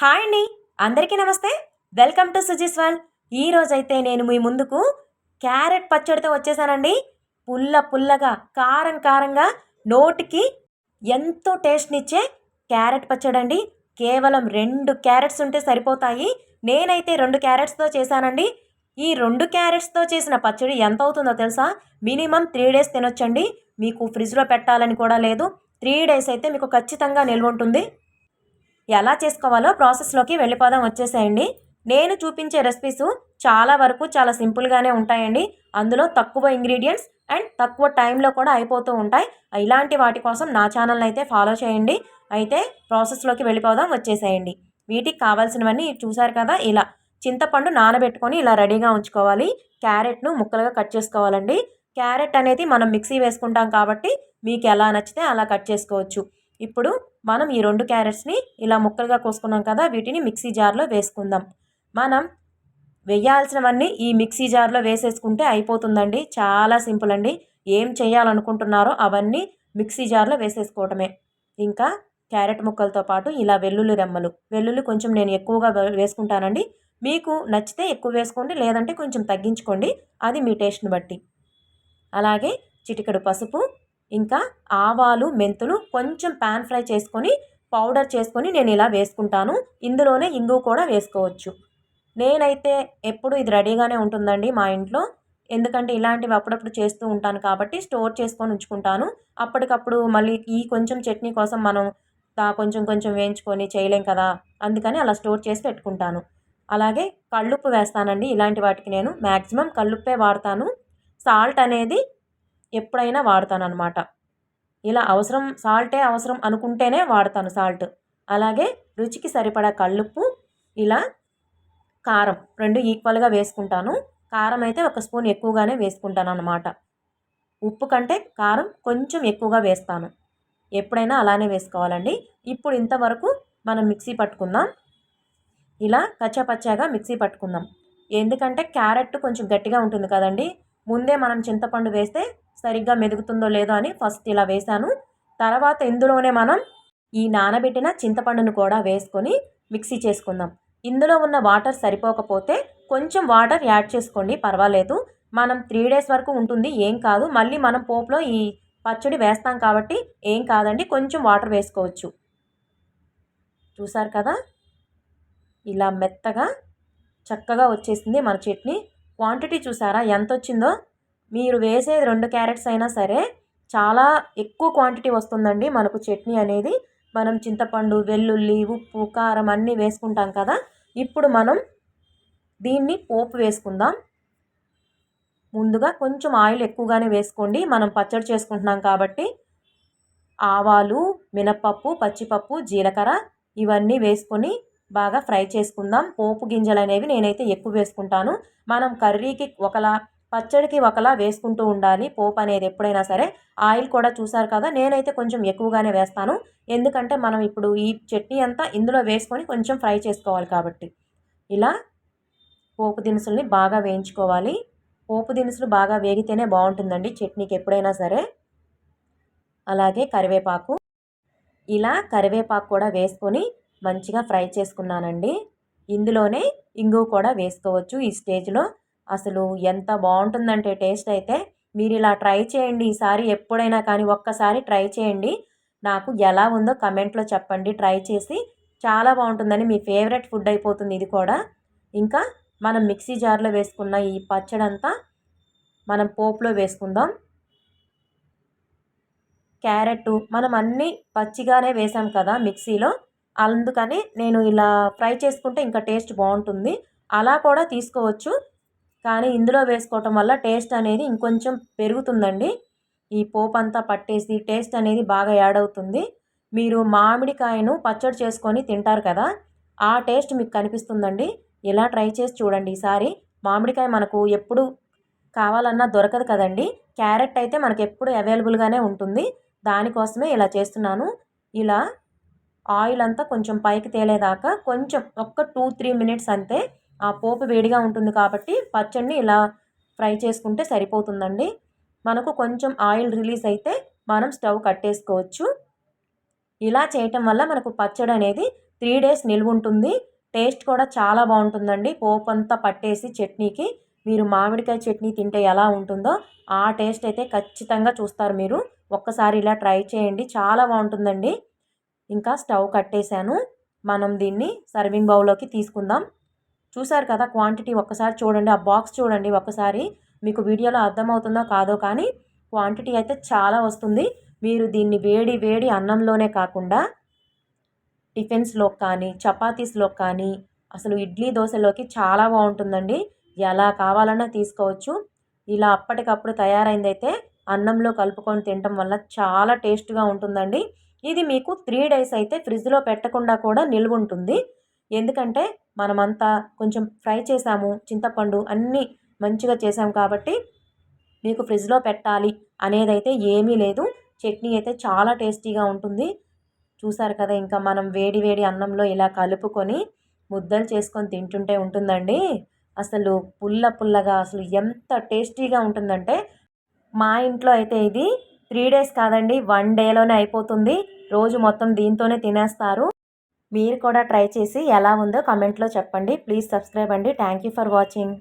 Hi అండి. అందరికీ నమస్తే. వెల్కమ్ టు సుజిస్వాల్ ఈరోజైతే నేను మీ ముందుకు క్యారెట్ పచ్చడితో వచ్చేసానండి. పుల్ల పుల్లగా కారం కారంగా నోటికి ఎంతో టేస్ట్నిచ్చే క్యారెట్ పచ్చడి అండి కేవలం రెండు క్యారెట్స్ ఉంటే సరిపోతాయి. నేనైతే రెండు క్యారెట్స్తో చేశానండి. ఈ రెండు క్యారెట్స్తో చేసిన పచ్చడి ఎంత అవుతుందో తెలుసా? మినిమం త్రీ డేస్ తినొచ్చండి. మీకు ఫ్రిడ్జ్లో పెట్టాలని కూడా లేదు. త్రీ డేస్ అయితే మీకు ఖచ్చితంగా నిల్వ ఉంటుంది. ఎలా చేసుకోవాలో ప్రాసెస్లోకి వెళ్ళిపోదాం వచ్చేసేయండి. నేను చూపించే రెసిపీస్ చాలా వరకు చాలా సింపుల్గానే ఉంటాయండి. అందులో తక్కువ ఇంగ్రీడియంట్స్ అండ్ తక్కువ టైంలో కూడా అయిపోతూ ఉంటాయి. ఇలాంటి వాటి కోసం నా ఛానల్ని అయితే ఫాలో చేయండి. అయితే ప్రాసెస్లోకి వెళ్ళిపోదాం వచ్చేసేయండి. వీటికి కావాల్సినవన్నీ చూసారు కదా ఇలా. చింతపండు నానబెట్టుకొని ఇలా రెడీగా ఉంచుకోవాలి. క్యారెట్ను ముక్కలుగా కట్ చేసుకోవాలండి. క్యారెట్ అనేది మనం మిక్సీ వేసుకుంటాం కాబట్టి మీకు ఎలా నచ్చితే అలా కట్ చేసుకోవచ్చు. ఇప్పుడు మనం ఈ రెండు క్యారెట్స్ని ఇలా ముక్కలుగా కోసుకున్నాం కదా వీటిని మిక్సీ జార్లో వేసుకుందాం. మనం వేయాల్సినవన్నీ ఈ మిక్సీ జార్లో వేసేసుకుంటే అయిపోతుందండి. చాలా సింపుల్ అండి. ఏం చేయాలనుకుంటున్నారో అవన్నీ మిక్సీ జార్లో వేసేసుకోవటమే. ఇంకా క్యారెట్ ముక్కలతో పాటు ఇలా వెల్లుల్లి రెమ్మలు. వెల్లుల్లి కొంచెం నేను ఎక్కువగా వేసుకుంటానండి. మీకు నచ్చితే ఎక్కువ వేసుకోండి లేదంటే కొంచెం తగ్గించుకోండి. అది మీ టేస్ట్ని బట్టి. అలాగే చిటికెడు పసుపు ఇంకా ఆవాలు మెంతులు కొంచెం పాన్ ఫ్రై చేసుకొని పౌడర్ చేసుకొని నేను ఇలా వేసుకుంటాను. ఇందులోనే ఇంగు కూడా వేసుకోవచ్చు. నేనైతే ఎప్పుడు ఇది రెడీగానే ఉంటుందండి మా ఇంట్లో. ఎందుకంటే ఇలాంటివి అప్పుడప్పుడు చేస్తూ ఉంటాను కాబట్టి స్టోర్ చేసుకొని ఉంచుకుంటాను. అప్పటికప్పుడు మళ్ళీ ఈ కొంచెం చట్నీ కోసం మనం కొంచెం కొంచెం వేయించుకొని చేయలేం కదా అందుకని అలా స్టోర్ చేసి పెట్టుకుంటాను. అలాగే కళ్ళుప్పు వేస్తానండి. ఇలాంటి వాటికి నేను మ్యాక్సిమం కళ్ళుప్పే వాడతాను. సాల్ట్ అనేది ఎప్పుడైనా వాడతాను అనమాట ఇలా అవసరం సాల్టే అవసరం అనుకుంటేనే వాడతాను సాల్ట్. అలాగే రుచికి సరిపడా కళ్ళుప్పు ఇలా కారం రెండు ఈక్వల్గా వేసుకుంటాను. కారం అయితే ఒక స్పూన్ ఎక్కువగానే వేసుకుంటాను అనమాట ఉప్పు కంటే కారం కొంచెం ఎక్కువగా వేస్తాను. ఎప్పుడైనా అలానే వేసుకోవాలండి. ఇప్పుడు ఇంతవరకు మనం మిక్సీ పట్టుకుందాం. ఇలా కచ్చాపచ్చాగా మిక్సీ పట్టుకుందాం. ఎందుకంటే క్యారెట్ కొంచెం గట్టిగా ఉంటుంది కదండి. ముందే మనం చింతపండు వేస్తే సరిగ్గా మెదుగుతుందో లేదో అని ఫస్ట్ ఇలా వేసాను తర్వాత ఇందులోనే మనం ఈ నానబెట్టిన చింతపండును కూడా వేసుకొని మిక్సీ చేసుకుందాం. ఇందులో ఉన్న వాటర్ సరిపోకపోతే కొంచెం వాటర్ యాడ్ చేసుకోండి పర్వాలేదు. మనం త్రీ డేస్ వరకు ఉంటుంది ఏం కాదు. మళ్ళీ మనం పోపులో ఈ పచ్చడి వేస్తాం కాబట్టి ఏం కాదండి కొంచెం వాటర్ వేసుకోవచ్చు. చూసారు కదా? ఇలా మెత్తగా చక్కగా వచ్చేసింది మన చట్నీ. క్వాంటిటీ చూసారా? ఎంత వచ్చిందో మీరు వేసేది రెండు క్యారెట్స్ అయినా సరే చాలా ఎక్కువ క్వాంటిటీ వస్తుందండి మనకు చట్నీ అనేది. మనం చింతపండు వెల్లుల్లి ఉప్పు కారం అన్నీ వేసుకుంటాం కదా. ఇప్పుడు మనం దీన్ని పోపు వేసుకుందాం. ముందుగా కొంచెం ఆయిల్ ఎక్కువగానే వేసుకోండి. మనం పచ్చడి చేసుకుంటున్నాం కాబట్టి ఆవాలు మినప్పప్పు పచ్చిపప్పు జీలకర్ర ఇవన్నీ వేసుకొని బాగా ఫ్రై చేసుకుందాం. పోపు గింజలు అనేవి నేనైతే ఎక్కువ వేసుకుంటాను. మనం కర్రీకి ఒకలా పచ్చడికి ఒకలా వేసుకుంటూ ఉండాలి. పోపు అనేది ఎప్పుడైనా సరే ఆయిల్ కూడా చూసారు కదా నేనైతే కొంచెం ఎక్కువగానే వేస్తాను. ఎందుకంటే మనం ఇప్పుడు ఈ చట్నీ అంతా ఇందులో వేసుకొని కొంచెం ఫ్రై చేసుకోవాలి కాబట్టి. ఇలా పోపు దినుసుల్ని బాగా వేయించుకోవాలి. పోపు దినుసులు బాగా వేగితేనే బాగుంటుందండి చట్నీకి ఎప్పుడైనా సరే. అలాగే కరివేపాకు. ఇలా కరివేపాకు కూడా వేసుకొని మంచిగా ఫ్రై చేసుకున్నానండి. ఇందులోనే ఇంగువ కూడా వేసుకోవచ్చు ఈ స్టేజ్లో. అసలు ఎంత బాగుంటుందంటే టేస్ట్ అయితే మీరు ఇలా ట్రై చేయండి. ఈసారి ఎప్పుడైనా కానీ ఒక్కసారి ట్రై చేయండి. నాకు ఎలా ఉందో కమెంట్లో చెప్పండి. ట్రై చేసి చాలా బాగుంటుందని మీ ఫేవరెట్ ఫుడ్ అయిపోతుంది ఇది కూడా. ఇంకా మనం మిక్సీ జార్లో వేసుకున్న ఈ పచ్చడంతా మనం పోపులో వేసుకుందాం. క్యారెట్ మనం అన్నీ పచ్చిగానే వేసాం కదా మిక్సీలో. అందుకని నేను ఇలా ఫ్రై చేసుకుంటే ఇంకా టేస్ట్ బాగుంటుంది. అలా కూడా తీసుకోవచ్చు. కానీ ఇందులో వేసుకోవటం వల్ల టేస్ట్ అనేది ఇంకొంచెం పెరుగుతుందండి. ఈ పోపు అంతా పట్టేసి టేస్ట్ అనేది బాగా యాడ్ అవుతుంది. మీరు మామిడికాయను పచ్చడి చేసుకొని తింటారు కదా ఆ టేస్ట్ మీకు కనిపిస్తుందండి. ఇలా ట్రై చేసి చూడండి ఈసారి. మామిడికాయ మనకు ఎప్పుడు కావాలన్నా దొరకదు కదండి. క్యారెట్ అయితే మనకు ఎప్పుడు అవైలబుల్గానే ఉంటుంది. దానికోసమే ఇలా చేస్తున్నాను. ఇలా ఆయిల్ అంతా కొంచెం పైకి తేలేదాకా కొంచెం ఒక్క టూ త్రీ మినిట్స్ అంతే ఆ పోపు వేడిగా ఉంటుంది కాబట్టి పచ్చడిని ఇలా ఫ్రై చేసుకుంటే సరిపోతుందండి. మనకు కొంచెం ఆయిల్ రిలీజ్ అయితే మనం స్టవ్ కట్టేసుకోవచ్చు. ఇలా చేయటం వల్ల మనకు పచ్చడి అనేది త్రీ డేస్ నిల్వ ఉంటుంది. టేస్ట్ కూడా చాలా బాగుంటుందండి. పోపు అంతా పట్టేసి చట్నీకి మీరు మామిడికాయ చట్నీ తింటే ఎలా ఉంటుందో ఆ టేస్ట్ అయితే ఖచ్చితంగా చూస్తారు మీరు. ఒక్కసారి ఇలా ట్రై చేయండి. చాలా బాగుంటుందండి. ఇంకా స్టవ్ కట్టేశాను. మనం దీన్ని సర్వింగ్ బౌల్లోకి తీసుకుందాం. చూసారు కదా క్వాంటిటీ ఒక్కసారి చూడండి ఆ బాక్స్ చూడండి ఒక్కసారి. మీకు వీడియోలో అర్థమవుతుందో కాదో కానీ క్వాంటిటీ అయితే చాలా వస్తుంది. మీరు దీన్ని వేడి వేడి అన్నంలోనే కాకుండా టిఫిన్స్లో కానీ చపాతీస్లో కానీ అసలు ఇడ్లీ దోశలోకి చాలా బాగుంటుందండి. ఎలా కావాలన్నా తీసుకోవచ్చు. ఇలా అప్పటికప్పుడు తయారైందైతే అన్నంలో కలుపుకొని తినటం వల్ల చాలా టేస్ట్గా ఉంటుందండి. ఇది మీకు త్రీ డేస్ అయితే ఫ్రిడ్జ్లో పెట్టకుండా కూడా నిల్వ ఉంటుంది ఎందుకంటే మనమంతా కొంచెం ఫ్రై చేసాము చింతపండు అన్నీ మంచిగా చేసాం కాబట్టి మీకు ఫ్రిడ్జ్లో పెట్టాలి అనేది అయితే ఏమీ లేదు. చట్నీ అయితే చాలా టేస్టీగా ఉంటుంది. చూసారు కదా ఇంకా మనం వేడి వేడి అన్నంలో ఇలా కలుపుకొని ముద్దలు చేసుకొని తింటుంటే ఉంటుందండి. అసలు పుల్ల పుల్లగా అసలు ఎంత టేస్టీగా ఉంటుందంటే మా ఇంట్లో అయితే ఇది త్రీ డేస్ కాదండి వన్ డేలోనే అయిపోతుంది. రోజు మొత్తం దీంతోనే తినేస్తారు. మీరు కూడా ట్రై చేసి ఎలా ఉందో కమెంట్లో చెప్పండి. ప్లీజ్ సబ్స్క్రైబ్ అండి. Thank you for watching